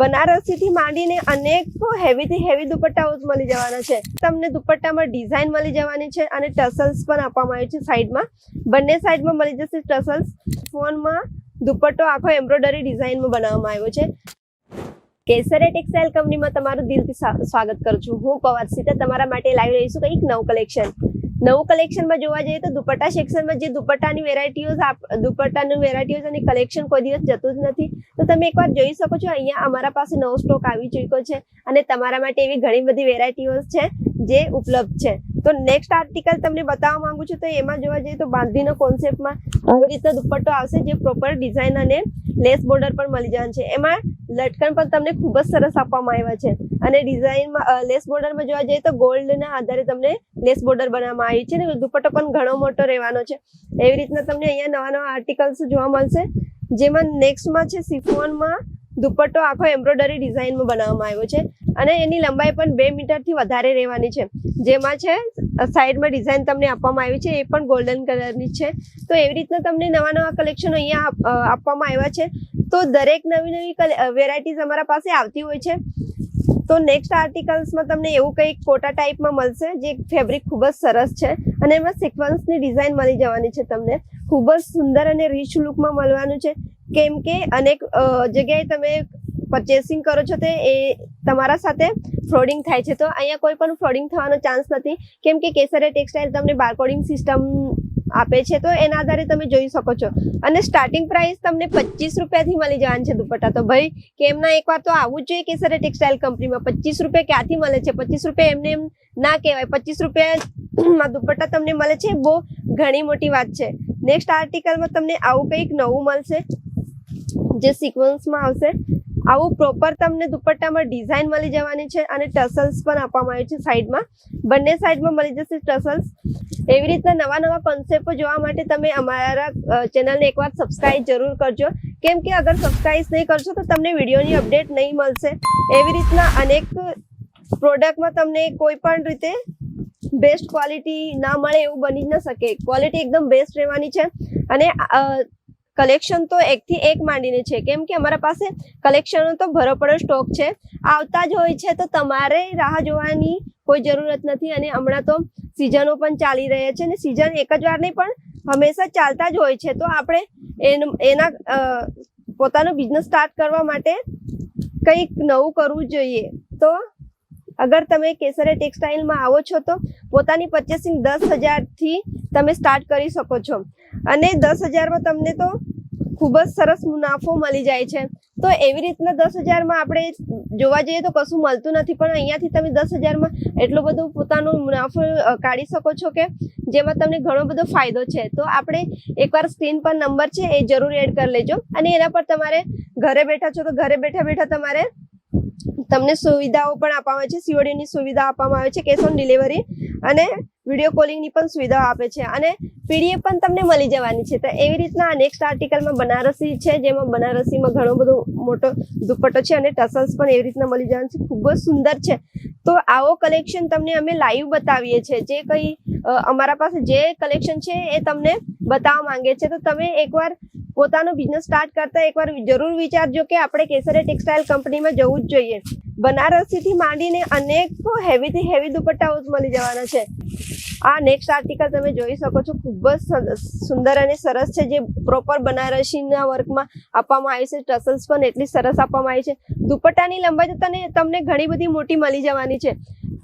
બનારસીથી માંડીને અનેક હેવીથી હેવી દુપટ્ટાઓ મળી જવાના છે. તમને દુપટ્ટામાં ડિઝાઇન મળી જવાની છે અને ટસલ્સ પણ આપવામાં આવ્યું છે સાઈડમાં. બંને સાઈડમાં મળી જશે ટસલ્સ ફોનમાં દુપટ્ટો આખો એમ્બ્રોઇડરી ડિઝાઇનમાં બનાવવામાં આવ્યો છે. કેસરે ટેક્સટાઇલ કંપનીમાં તમારું દિલથી સ્વાગત કરું છું. હું પવાર સીતા તમારા માટે લાવી રહી છું કંઈક નવું કલેક્શન નવું કલેક્શનમાં જોવા જઈએ તો દુપટ્ટા સેક્શનમાં જે દુપટ્ટાની વેરાયટીઓ દુપટ્ટાની વેરાયટીઓ અને કલેક્શન કોઈ દિવસ જતું જ નથી. તો તમે એકવાર જોઈ શકો છો, અહીંયા અમારા પાસે નવો સ્ટોક આવી ચૂક્યો છે અને તમારા માટે એવી ઘણી બધી વેરાયટીઓ છે જે ઉપલબ્ધ છે. તો નેક્સ્ટ આર્ટિકલ તમને બતાવવા માંગુ છું તો એમાં જોવા જઈએ તો બાંધીનો કોન્સેપ્ટમાં આવી રીતના દુપટ્ટો આવશે જે પ્રોપર ડિઝાઇન અને લેસ બોર્ડર પણ મળી જવાનું છે. એમાં લટકન પણ તમને ખૂબ જ સરસ આપવામાં આવ્યા છે. અને ડિઝાઇનમાં લેસ બોર્ડરમાં જોવા જઈએ તો ગોલ્ડના આધારે તમને લેસ બોર્ડર બનાવવામાં આવી છે અને દુપટ્ટો પણ ઘણો મોટો રહેવાનો છે. એવી રીતના તમને અહીંયા નવા નવા આર્ટિકલ્સ જોવા મળશે. જેમાં નેક્સ્ટમાં છે સિફોનમાં દુપટ્ટો આખો એમ્બ્રોઇડરી ડિઝાઇનમાં બનાવવામાં આવ્યો છે. અને એની લંબાઈ પણ બે મીટરથી વધારે રહેવાની છે. જેમાં છે સાઈડમાં ડિઝાઇન તમને આપવામાં આવી છે. એ પણ ગોલ્ડન કલરની છે. તો એવી રીતના તમને નવા નવા કલેક્શન અહીંયા આપવામાં આવ્યા છે. તો દરેક નવી નવી વેરાયટીઝ અમારા પાસે આવતી હોય છે. તો નેક્સ્ટ આર્ટિકલ્સમાં તમને એવું કંઈક કોટા ટાઈપમાં મળશે, જે ફેબ્રિક ખૂબ જ સરસ છે અને એમાં સિક્વન્સની ડિઝાઇન મળી જવાની છે તમને. ખૂબ જ સુંદર અને રીચ લુકમાં મળવાનું છે. કેમ કે અનેક જગ્યાએ તમે પરચેસિંગ કરો છો તે એ તમારા સાથે ફ્રોડિંગ થાય છે. તો અહીંયા કોઈ પણ ફ્રોડિંગ થવાનો ચાન્સ નથી. કેમ કે કેસરે ટેક્સટાઇલ તમને બારકોડિંગ સિસ્ટમ આપે છે, તો એના આધારે તમે જોઈ શકો છો. અને સ્ટાર્ટિંગ પ્રાઇસ તમને પચીસ રૂપિયાથી મળી જવાની છે દુપટ્ટા. તો ભાઈ કેમ ના એકવાર તો આવવું જ જોઈએ કેસરે ટેક્સટાઇલ કંપનીમાં પચીસ રૂપિયા ક્યાંથી મળે છે? પચીસ રૂપિયા એમને એમ ના કહેવાય. પચીસ રૂપિયામાં દુપટ્ટા તમને મળે છે બહુ ઘણી મોટી વાત છે. નેક્સ્ટ આર્ટિકલમાં તમને આવું કંઈક નવું મળશે, જે સિક્વન્સમાં આવશે. આવું પ્રોપર તમને દુપટ્ટામાં ડિઝાઇન મળી જવાની છે અને ટસલ્સ પણ આપવામાં આવ્યું છે સાઈડમાં બંને સાઈડમાં મળી જશે ટસલ્સ એવી રીતના નવા નવા કોન્સેપ્ટો જોવા માટે તમે અમારા ચેનલને એકવાર સબસ્ક્રાઇબ જરૂર કરજો. કેમ કે અગર સબસ્ક્રાઇબ નહીં કરશો તો તમને વિડીયોની અપડેટ નહીં મળશે. એવી રીતના અનેક પ્રોડક્ટમાં તમને કોઈ પણ રીતે બેસ્ટ ક્વોલિટી ના મળે એવું બની જ ન શકે. ક્વોલિટી એકદમ બેસ્ટ રહેવાની છે. અને કલેક્શન તો એકથી એક માંડીને છે. કેમ કે અમારા પાસે કલેક્શનનો તો ભરોપડો સ્ટોક છે. આવતા જ હોય છે તો તમારે રાહ જોવાની કોઈ જરૂરત નથી. અને હમણાં તો સિઝનો પણ ચાલી રહ્યા છે અને સિઝન એક જ વાર નહીં, પણ હંમેશા ચાલતા જ હોય છે. તો આપણે એનું- પોતાનો બિઝનેસ સ્ટાર્ટ કરવા માટે કંઈક નવું કરવું જોઈએ. તો અગર તમે કેસરે ટેક્સટાઇલમાં આવો છો, તો પોતાની પર્ચેસિંગ દસ હજારથી તમે સ્ટાર્ટ કરી શકો છો. અને દસ હજારમાં તમને તો ખૂબ જ સરસ મુનાફો મળી જાય છે. તો એવી રીતના દસ હજારમાં આપણે જોવા જઈએ તો કશું મળતું નથી, પણ અહીંયાથી તમે દસ હજારમાં એટલો બધો પોતાનો મુનાફો કાઢી શકો છો કે જેમાં તમને ઘણો બધો ફાયદો છે. તો આપણે એકવાર સ્ક્રીન પર નંબર છે એ જરૂર એડ કરી લેજો અને એના પર તમારે ઘરે બેઠા છો તો ઘરે બેઠા બેઠા તમારે તમને સુવિધાઓ પણ આપવામાં આવે છે સીઓડીની સુવિધા આપવામાં આવે છે કેશ ઓન ડિલિવરી અને વીડિયો કોલિંગની પણ સુવિધા આપે છે અને પીડીએફ પણ તમને મળી જવાની છે. તો એવી રીતના નેક્સ્ટ આર્ટિકલમાં બનારસી છે, જેમાં બનારસીમાં ઘણો બધો મોટો દુપટ્ટો છે અને ટસલ્સ પણ એવી રીતના મળી જવાનું છે. ખૂબ જ સુંદર છે. તો આવો કલેક્શન તમને અમે લાઈવ બતાવીએ છીએ. જે કંઈ અમારા પાસે જે કલેક્શન છે એ તમને બતાવવા માંગે છે. તો તમે એકવાર પોતાનો બિઝનેસ સ્ટાર્ટ કરતા એકવાર જરૂર વિચારજો કે આપણે કેસરે ટેક્સટાઇલ કંપનીમાં જવું જ જોઈએ. બનારસીથી માંડીને અનેક હેવીથી હેવી દુપટ્ટાઓ મળી જવાના છે. આ નેક્સ્ટ આર્ટિકલ તમે જોઈ શકો છો, ખૂબ જ સુંદર અને સરસ છે. જે પ્રોપર બનારસીના વર્કમાં આપવામાં આવી છે ટસલ્સ પણ એટલી સરસ આપવામાં આવી છે. દુપટ્ટાની લંબાઈ તો તમને ઘણી બધી મોટી મળી જવાની છે.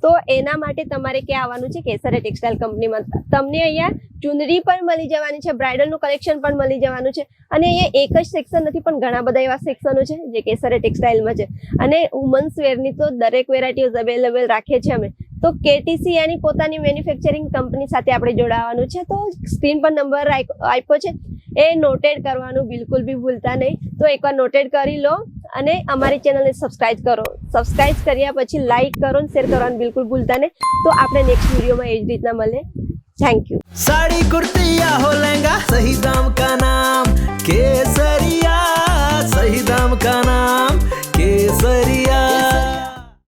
તો એના માટે તમારે ક્યાં આવવાનું છે? કેસરે ટેક્સટાઇલ કંપનીમાં તમને અહીંયા ચુંદડી પણ મળી જવાની છે બ્રાઇડલનું કલેક્શન પણ મળી જવાનું છે. અને અહીંયા એક જ સેક્શન નથી, પણ ઘણા બધા એવા સેક્શનો છે, જે કેસરે ટેક્સટાઇલમાં છે. અને વુમન્સ વેરની તો દરેક વેરાયટીઝ અવેલેબલ રાખીએ છીએ અમે. તો કેટીસી એની પોતાની મેન્યુફેક્ચરિંગ કંપની સાથે આપણે જોડાવાનું છે. તો સ્ક્રીન પર નંબર આપ્યો છે. એ નોટેડ કરવાનું, બિલકુલ બી ભૂલતા નહીં. તો એકવાર નોટેડ કરી લો. અને અમારી ચેનલને સબસ્ક્રાઇબ કરો. સબસ્ક્રાઇબ કર્યા પછી લાઇક કરો શેર કરવાનું બિલકુલ ભૂલતા ને તો આપણે નેક્સ્ટ વિડીયોમાં એ જ રીતના મળે થેન્ક યુ સાડી કુર્તી